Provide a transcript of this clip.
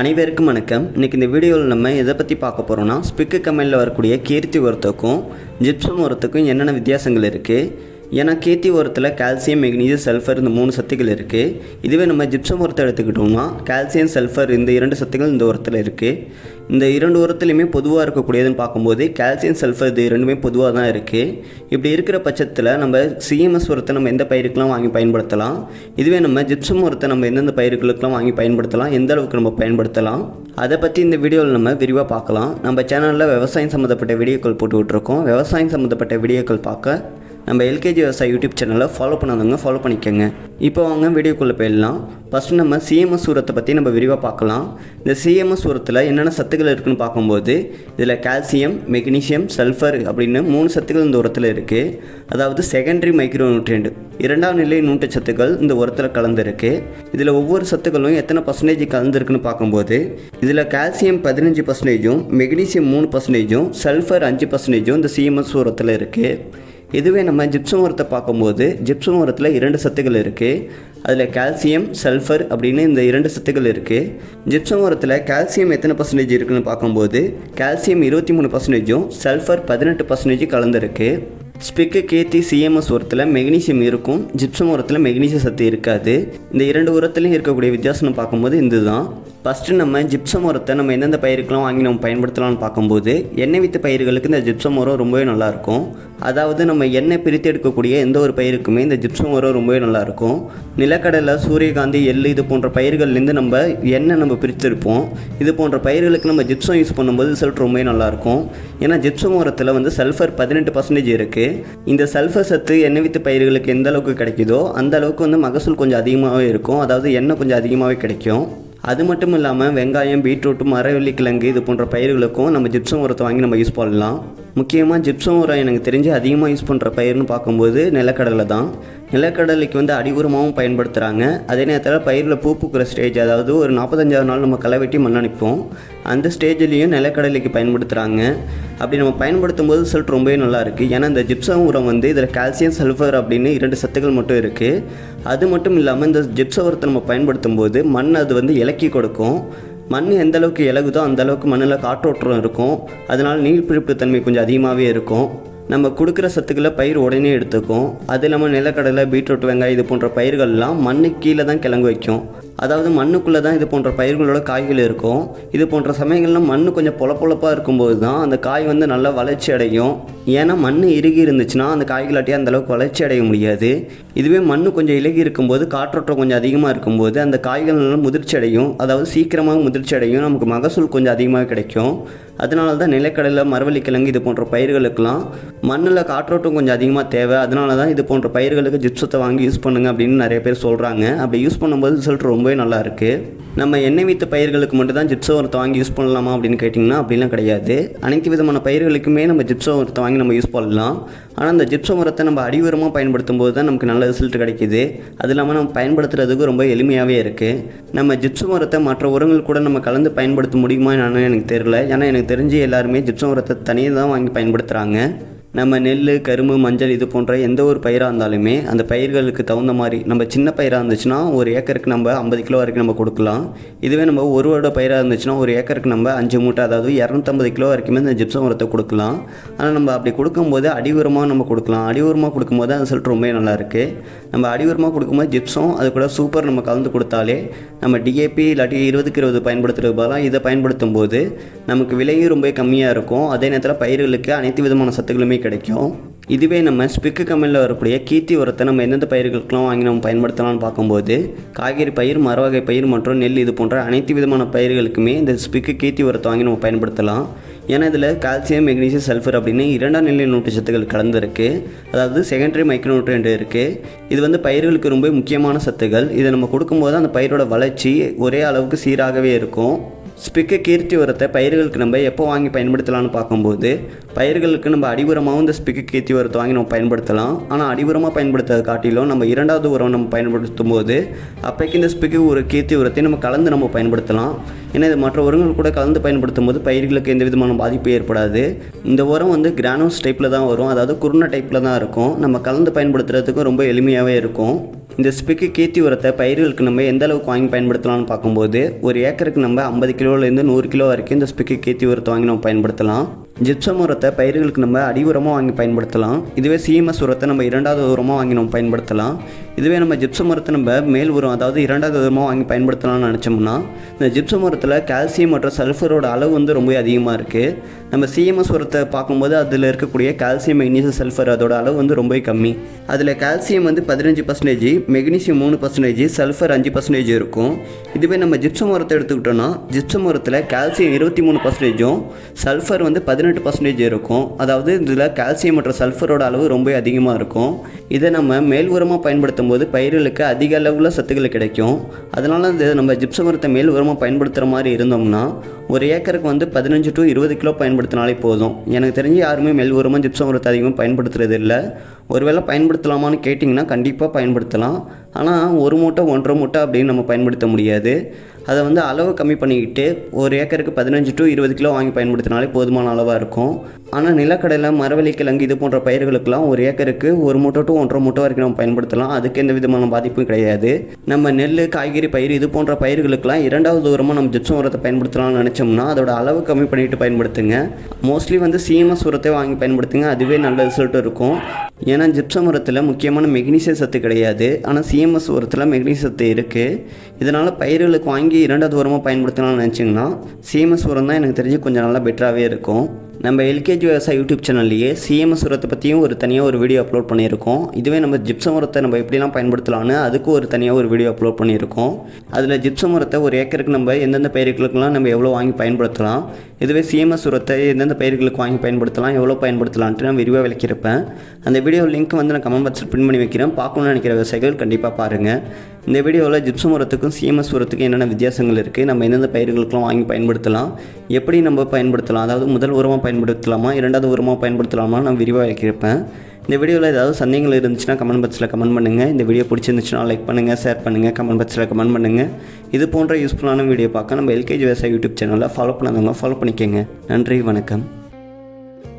அனைவருக்கும் வணக்கம். இன்றைக்கி இந்த வீடியோவில் நம்ம எதை பற்றி பார்க்க போகிறோம்னா ஸ்பிக்கு கம்பெனியில் வரக்கூடிய கீர்த்தி உரத்துக்கும் ஜிப்சம் உரத்துக்கும் என்னென்ன வித்தியாசங்கள் இருக்குது ஏன்னா கேத்தி உரத்தில் கால்சியம் மெக்னீசியம் சல்ஃபர் இந்த மூணு சத்துக்கள் இருக்குது இதுவே நம்ம ஜிப்சம் உரத்தை எடுத்துக்கிட்டோம்னா கால்சியம் சல்ஃபர் இந்த இரண்டு சத்துக்கள் இந்த உரத்தில் இருக்குது இந்த இரண்டு உரத்துலையுமே பொதுவாக இருக்கக்கூடியதுன்னு பார்க்கும்போது கால்சியம் சல்ஃபர் இது இரண்டுமே பொதுவாக தான் இருக்குது இப்படி இருக்கிற பட்சத்தில் நம்ம சிஎம்எஸ் உரத்தை நம்ம எந்த பயிருக்கெலாம் வாங்கி பயன்படுத்தலாம்? இதுவே நம்ம ஜிப்சம் உரத்தை நம்ம எந்தெந்த பயிருகளுக்கெல்லாம் வாங்கி பயன்படுத்தலாம்? எந்த அளவுக்கு நம்ம பயன்படுத்தலாம்? அதை பற்றி இந்த வீடியோவில் நம்ம விரிவாக பார்க்கலாம். நம்ம சேனலில் விவசாயம் சம்மந்தப்பட்ட வீடியோக்கள் போட்டு விட்ருக்கோம் விவசாயம் சம்மந்தப்பட்ட வீடியோக்கள் பார்க்க நம்ம எல்கேஜி விவசாய யூடியூப் சேனலை ஃபாலோ பண்ணாதவங்க ஃபாலோ பண்ணிக்கோங்க. இப்போ வாங்க வீடியோக்குள்ளே போயிடலாம். ஃபஸ்ட்டு நம்ம சிஎம்எஸ் உரத்தை பற்றி நம்ம விரிவாக பார்க்கலாம். இந்த சிஎம்எஸ் உரத்தில் என்னென்ன சத்துக்கள் இருக்குன்னு பார்க்கும்போது இதில் கால்சியம் மெக்னீசியம் சல்ஃபர் அப்படின்னு மூணு சத்துக்கள் இந்த உரத்தில் இருக்குது அதாவது செகண்டரி மைக்ரோ நியூட்ரியன்ட் இரண்டாம் நிலை நூட்டச்சத்துக்கள் இந்த உரத்தில் கலந்துருக்கு. இதில் ஒவ்வொரு சத்துக்களும் எத்தனை பர்சன்டேஜ் கலந்துருக்குன்னு பார்க்கும்போது இதில் கால்சியம் பதினஞ்சு பர்சன்டேஜும் மெக்னீசியம் மூணு பர்சன்டேஜும் சல்ஃபர் அஞ்சு பர்சன்டேஜும் இந்த சிஎம்எஸ் உரத்தில் இருக்குது இதுவே நம்ம ஜிப்சம் உரத்தை பார்க்கும்போது ஜிப்சம் உரத்தில் இரண்டு சத்துக்கள் இருக்குது அதில் கால்சியம் சல்ஃபர் அப்படின்னு இந்த இரண்டு சத்துக்கள் இருக்குது ஜிப்சம் உரத்தில் கால்சியம் எத்தனை பர்சன்டேஜ் இருக்குன்னு பார்க்கும்போது கால்சியம் இருபத்தி மூணு பர்சன்டேஜும் சல்ஃபர் பதினெட்டு பர்சன்டேஜ் கலந்துருக்கு. ஸ்பிக்கு கேத்தி சிஎம்எஸ் உரத்தில் மெக்னீசியம் இருக்கும். ஜிப்சம் உரத்தில் மெக்னீசியம் சத்து இருக்காது. இந்த இரண்டு உரத்துலையும் இருக்கக்கூடிய வித்தியாசம்னு பார்க்கும்போது இதுதான். ஃபஸ்ட்டு நம்ம ஜிப்சம் உரத்தை நம்ம எந்தெந்த பயிருக்கெலாம் வாங்கி நம்ம பயன்படுத்தலாம்னு பார்க்கும்போது எண்ணெய் வித்து பயிர்களுக்கு இந்த ஜிப்சம் உரம் ரொம்பவே நல்லாயிருக்கும். அதாவது நம்ம எண்ணெய் பிரித்து எடுக்கக்கூடிய எந்த ஒரு பயிருக்குமே இந்த ஜிப்சம் உரம் ரொம்பவே நல்லாயிருக்கும். நிலக்கடலை சூரியகாந்தி எள் இது போன்ற பயிர்கள்லேருந்து நம்ம எண்ணெய் நம்ம பிரித்திருப்போம். இது போன்ற பயிர்களுக்கு நம்ம ஜிப்சம் யூஸ் பண்ணும்போது ரிசல்ட் ரொம்பவே நல்லாயிருக்கும். ஏன்னா ஜிப்சம் உரத்தில் வந்து சல்ஃபர் பதினெட்டு பர்சன்டேஜ் இருக்குது இந்த சல்ஃபர் சத்து எண்ணெய் வித்து பயிர்களுக்கு எந்த அளவுக்கு கிடைக்குதோ அந்த அளவுக்கு வந்து மகசூல் கொஞ்சம் அதிகமாகவே இருக்கும். அதாவது எண்ணெய் கொஞ்சம் அதிகமாகவே கிடைக்கும். அது மட்டும் இல்லாமல் வெங்காயம் பீட்ரூட்டு மரவள்ளி கிழங்கு இது போன்ற பயிர்களுக்கும் நம்ம ஜிப்சம் உரத்தை வாங்கி நம்ம யூஸ் பண்ணலாம். முக்கியமாக ஜிப்சம் உரம் எனக்கு தெரிஞ்சு அதிகமாக யூஸ் பண்ணுற பயிர்னு பார்க்கும்போது நிலக்கடலை தான். நிலக்கடலைக்கு வந்து அடி உரமாகவும் பயன்படுத்துகிறாங்க அதே நேரத்தில் பயிரில் பூ பூக்கிற ஸ்டேஜ் அதாவது ஒரு நாற்பத்தஞ்சாவது நாள் நம்ம களை வெட்டி மண் அனுப்போம் அந்த ஸ்டேஜ்லேயும் நிலக்கடலைக்கு பயன்படுத்துகிறாங்க அப்படி நம்ம பயன்படுத்தும் போது ரிசல்ட் ரொம்பவே நல்லா இருக்குது ஏன்னா இந்த ஜிப்சம் உரம் வந்து இதில் கால்சியம் சல்ஃபர் அப்படின்னு இரண்டு சத்துக்கள் மட்டும் இருக்குது அது மட்டும் இல்லாமல் இந்த ஜிப்ச உரத்தை நம்ம பயன்படுத்தும் போது மண் அது வந்து இலக்கி கொடுக்கும். மண் எந்த அளவுக்கு இலகுதோ அந்த அளவுக்கு மண்ணில் காற்றோட்டம் இருக்கும். அதனால் நீர்பிடிப்பு தன்மை கொஞ்சம் அதிகமாகவே இருக்கும். நம்ம கொடுக்குற சத்துக்களை பயிர் உடனே எடுத்துக்கும். அது இல்லாமல் நிலக்கடலை பீட்ரூட் வெங்காயம் இது போன்ற பயிர்கள்லாம் மண்ணுக்கு கீழே தான் கிழங்கு வைக்கும். அதாவது மண்ணுக்குள்ளே தான் இது போன்ற பயிர்களோட காய்கள் இருக்கும். இது போன்ற சமயங்கள்லாம் மண் கொஞ்சம் பொலப்பொழப்பாக இருக்கும்போது தான் அந்த காய் வந்து நல்லா வளர்ச்சி அடையும். ஏன்னா மண் இறுகி இருந்துச்சுன்னா அந்த காய்களாட்டியே அந்தளவுக்கு வளர்ச்சி அடைய முடியாது. இதுவே மண் கொஞ்சம் இலகி இருக்கும்போது காற்றோட்டம் கொஞ்சம் அதிகமாக இருக்கும்போது அந்த காய்கள் நல்லா முதிர்ச்சி அடையும். அதாவது சீக்கிரமாக முதிர்ச்சி அடையும். நமக்கு மகசூல் கொஞ்சம் அதிகமாக கிடைக்கும். அதனால தான் நிலக்கடலை மரவள்ளிக்கிழங்கு இது போன்ற பயிர்களுக்கெல்லாம் மண்ணில் காற்றோட்டம் கொஞ்சம் அதிகமாக தேவை. அதனால தான் இது போன்ற பயிர்களுக்கு ஜிப்சத்தை வாங்கி யூஸ் பண்ணுங்க அப்படின்னு நிறைய பேர் சொல்கிறாங்க அப்படி யூஸ் பண்ணும்போது ரிசல்ட் ரொம்பவே நல்லா இருக்குது நம்ம எண்ணெய் வைத்த பயிர்களுக்கு மட்டும் தான் உரத்தை வாங்கி யூஸ் பண்ணலாமா அப்படின்னு கேட்டிங்கன்னா அப்படிலாம் கிடையாது. அனைத்து விதமான பயிர்களுக்குமே நம்ம ஜிப்ஸோ உரத்தை வாங்கி நம்ம யூஸ் பண்ணலாம். ஆனால் அந்த ஜிப்ஸோ உரத்தை நம்ம அடிவுரமாக பயன்படுத்தும் போது தான் நமக்கு நல்ல ரிசல்ட் கிடைக்குது. அது இல்லாமல் நம்ம பயன்படுத்துறதுக்கு ரொம்ப எளிமையாகவே இருக்குது நம்ம ஜிப்சோ உரத்தை மற்ற உரங்கள் கூட நம்ம கலந்து பயன்படுத்த முடியுமா என்னன்னு எனக்கு தெரியல. ஏன்னா எனக்கு தெரிஞ்சு எல்லாருமே ஜிப்சோ உரத்தை தனியாக தான் வாங்கி பயன்படுத்துகிறாங்க நம்ம நெல் கரும்பு மஞ்சள் இது போன்ற எந்த ஒரு பயிராக இருந்தாலுமே அந்த பயிர்களுக்கு தகுந்த மாதிரி நம்ம சின்ன பயிராக இருந்துச்சுன்னா ஒரு ஏக்கருக்கு நம்ம ஐம்பது கிலோ வரைக்கும் நம்ம கொடுக்கலாம். இதுவே நம்ம ஒரு வருட பயிராக இருந்துச்சுன்னா ஒரு ஏக்கருக்கு நம்ம அஞ்சு மூட்டை அதாவது இரநூத்தம்பது கிலோ வரைக்குமே இந்த ஜிப்சம் உரத்தை கொடுக்கலாம். ஆனால் நம்ம அப்படி கொடுக்கும்போது அடி உரமாக நம்ம கொடுக்கலாம். அடி உரமாக கொடுக்கும்போது அந்த ரிசல்ட் ரொம்ப நல்லா இருக்குது நம்ம அடி உரமாக கொடுக்கும்போது ஜிப்சம் அது கூட சூப்பர் நம்ம கலந்து கொடுத்தாலே நம்ம டிஏபி இல்லாட்டி இருபதுக்கு இருபது பயன்படுத்துகிறது பதிலாக இதை பயன்படுத்தும் போது நமக்கு விலையும் ரொம்ப கம்மியாக இருக்கும். அதே நேரத்தில் பயிர்களுக்கு அனைத்து விதமான சத்துக்களுமே கிடைக்கும். இதுவே நம்ம ஸ்பிக்கு கம்பெனியில் வரக்கூடிய கீர்த்தி உரத்தை நம்ம எந்தெந்த பயிர்களுக்கெல்லாம் வாங்கி நம்ம பயன்படுத்தலாம்னு பார்க்கும்போது காய்கறி பயிர் மரவகை பயிர் மற்றும் நெல் இது போன்ற அனைத்து விதமான பயிர்களுக்குமே இந்த ஸ்பிக்கு கீர்த்தி உரத்தை வாங்கி நம்ம பயன்படுத்தலாம். ஏன்னா இதில் கால்சியம் மெக்னீசியம் சல்ஃபர் அப்படின்னு இரண்டாம் நிலை நூற்றுச்சத்துக்கள் கலந்துருக்கு. அதாவது செகண்டரி மைக்ரோ நியூட்ரியன்ட் இருக்குது இது வந்து பயிர்களுக்கு ரொம்ப முக்கியமான சத்துக்கள். இதை நம்ம கொடுக்கும்போது அந்த பயிரோட வளர்ச்சி ஒரே அளவுக்கு சீராகவே இருக்கும். ஸ்பிக்கு கீர்த்தி உரத்தை பயிர்களுக்கு நம்ம எப்போ வாங்கி பயன்படுத்தலாம்னு பார்க்கும்போது பயிர்களுக்கு நம்ம அடி உரமாகவும் இந்த ஸ்பிக்கு கீர்த்தி உரத்தை வாங்கி நம்ம பயன்படுத்தலாம். ஆனால் அடி உரமாக பயன்படுத்துறதை காட்டிலும் நம்ம இரண்டாவது உரம் நம்ம பயன்படுத்தும் போது அப்போக்கு இந்த ஸ்பிக்கு ஒரு கீர்த்தி உரத்தை நம்ம கலந்து நம்ம பயன்படுத்தலாம். ஏன்னா இது மற்ற உரங்கள் கூட கலந்து பயன்படுத்தும் போது பயிர்களுக்கு எந்த விதமான பாதிப்பு ஏற்படாது. இந்த உரம் வந்து கிரானோஸ் டைப்பில் தான் வரும். அதாவது குருணை டைப்பில் தான் இருக்கும். நம்ம கலந்து பயன்படுத்துறதுக்கும் ரொம்ப எளிமையாகவே இருக்கும். இந்த ஸ்பிக்கு கீர்த்தி உரத்தை பயிர்களுக்கு நம்ம எந்த அளவுக்கு வாங்கி பயன்படுத்தலாம்னு பார்க்கும்போது ஒரு ஏக்கருக்கு நம்ம ஐம்பது கிலோலேருந்து நூறு கிலோ வரைக்கும் இந்த ஸ்பிக்கு கீர்த்தி உரத்தை வாங்கி நம்ம பயன்படுத்தலாம். ஜிப்சம் உரத்தை பயிர்களுக்கு நம்ம அடி உரமாக வாங்கி பயன்படுத்தலாம். இதுவே சிஎம்எஸ் உரத்தை நம்ம இரண்டாவது உரமாக வாங்கி நம்ம பயன்படுத்தலாம். இதுவே நம்ம ஜிப்சம் உரத்தை நம்ம மேல் உரம் அதாவது இரண்டாவது உரமாக வாங்கி பயன்படுத்தலாம்னு நினச்சோம்னா இந்த ஜிப்சம் உரத்தில் கால்சியம் மற்றும் சல்ஃபரோட அளவு வந்து ரொம்ப அதிகமாக இருக்குது நம்ம சிஎம்எஸ் உரத்தை பார்க்கும்போது அதில் இருக்கக்கூடிய கால்சியம் மெக்னீசியம் சல்ஃபர் அதோட அளவு வந்து ரொம்ப கம்மி. அதில் கால்சியம் வந்து பதினஞ்சு பர்சன்டேஜ் மெக்னீசியம் மூணு பர்சன்டேஜ் சல்ஃபர் அஞ்சு பர்சன்டேஜ் இருக்கும். இதுவே நம்ம ஜிப்சம் உரத்தை எடுத்துக்கிட்டோம்னா ஜிப்சம் உரத்தில் கால்சியம் இருபத்தி மூணு பர்சன்டேஜும் சல்ஃபர் வந்து பதினெட்டு பர்சன்டேஜ் இருக்கும். அதாவது இதில் கால்சியம் மற்றும் சல்ஃபரோட அளவு ரொம்ப அதிகமாக இருக்கும். இதை நம்ம மேல் உரமாக பயன்படுத்தும் போது பயிர்களுக்கு அதிக அளவில் சத்துக்கள் கிடைக்கும். அதனால் இந்த நம்ம ஜிப்சம் மரத்தை மேல் உரமாக பயன்படுத்துகிற மாதிரி இருந்தோம்னா ஒரு ஏக்கருக்கு வந்து பதினஞ்சு டு இருபது கிலோ பயன்படுத்தினாலே போதும். எனக்கு தெரிஞ்சு யாருமே மெல் உரமாக ஜிப்சம் உரத்தை அதிகமாக பயன்படுத்துறது இல்லை. ஒருவேளை பயன்படுத்தலாமான்னு கேட்டிங்கன்னா கண்டிப்பாக பயன்படுத்தலாம். ஆனால் ஒரு மூட்டை ஒன்றரை மூட்டை அப்படின்னு நம்ம பயன்படுத்த முடியாது. அதை வந்து அளவு கம்மி பண்ணிக்கிட்டு ஒரு ஏக்கருக்கு பதினஞ்சு டு இருபது கிலோ வாங்கி பயன்படுத்தினாலே போதுமான அளவாக இருக்கும். ஆனால் நிலக்கடலை மரவள்ளி கிழங்கு இது போன்ற பயிர்களுக்கெல்லாம் ஒரு ஏக்கருக்கு ஒரு மூட்டை டு ஒன்றரை மூட்டை வரைக்கும் நம்ம பயன்படுத்தலாம். அதுக்கு எந்த விதமான பாதிப்பும் கிடையாது. நம்ம நெல் காய்கறி பயிர் இது போன்ற பயிர்களுக்கெல்லாம் இரண்டாவது உரமாக நம்ம ஜிப்சம் உரத்தை பயன்படுத்தலாம்னு நினச்சோம்னா அதோட அளவு கம்மி பண்ணிட்டு பயன்படுத்துங்க. மோஸ்ட்லி வந்து சிஎம்எஸ் உரத்தை வாங்கி பயன்படுத்துங்க. அதுவே நல்ல ரிசல்ட் இருக்கும். ஏன்னா ஜிப்சம் உரத்தில் முக்கியமான மெக்னீசியம் சத்து கிடையாது. ஆனால் சிஎம்எஸ் உரத்தில் மெக்னீசிய சத்து இருக்குது இதனால் பயிர்களுக்கு வாங்கி இரண்டாவது உரமாக பயன்படுத்தலாம்னு நினச்சிங்கன்னா சிஎம்எஸ் உரம் தான் எனக்கு தெரிஞ்சு கொஞ்சம் நல்லா பெட்டராகவே இருக்கும். நம்ம எல்கேஜி விவசாய யூடியூப் சேனல்லையே சிஎம்எஸ் உரத்தை பற்றியும் ஒரு தனியாக ஒரு வீடியோ அப்லோட் பண்ணியிருக்கோம். இதுவே நம்ம ஜிப்சம் உரத்தை நம்ம எப்படிலாம் பயன்படுத்தலாம்னு அதுக்கு ஒரு தனியாக ஒரு வீடியோ அப்லோட் பண்ணியிருக்கோம். அதில் ஜிப்சம் உரத்தை ஒரு ஏக்கருக்கு நம்ம எந்தெந்த பயிர்களுக்கெல்லாம் நம்ம எவ்வளோ வாங்கி பயன்படுத்தலாம் இதுவே சிஎம்எஸ் உரத்தை எந்தெந்த பயிர்களுக்கு வாங்கி பயன்படுத்தலாம் எவ்வளோ பயன்படுத்தலான்ட்டு நான் விரிவாக விளக்கியிருப்பேன். அந்த வீடியோ லிங்க் வந்து நான் கமெண்ட் பாக்ஸில் பின் பண்ணி வைக்கிறேன். பார்க்கணும்னு நினைக்கிற விவசாயிகள் கண்டிப்பாக பாருங்கள் இந்த வீடியோவில் ஜிப்சம் உரத்துக்கும் சிஎம்எஸ் உரத்துக்கும் என்னென்ன வித்தியாசங்கள் இருக்குது நம்ம எந்தெந்த பயிர்களுக்கெல்லாம் வாங்கி பயன்படுத்தலாம்? எப்படி நம்ம பயன்படுத்தலாம்? அதாவது முதல் உரமாக பயன்படுத்தலாமா? இரண்டாவது உரமாக பயன்படுத்தலாமா நான் விரிவாக்கியிருப்பேன் இந்த வீடியோவில் ஏதாவது சந்தேகங்கள் இருந்துச்சுன்னா கமெண்ட் பாக்ஸில் கமெண்ட் பண்ணுங்கள் இந்த வீடியோ பிடிச்சிருந்துச்சுன்னா லைக் பண்ணுங்கள் ஷேர் பண்ணுங்கள் கமெண்ட் பாக்ஸில் கமெண்ட் பண்ணுங்கள் இது போன்ற யூஸ்ஃபுல்லான வீடியோ பார்க்க நம்ம எல்கேஜி விவசாய யூடியூப் சேனலில் ஃபாலோ பண்ணாதவங்க ஃபாலோ பண்ணிக்கோங்க. நன்றி வணக்கம்.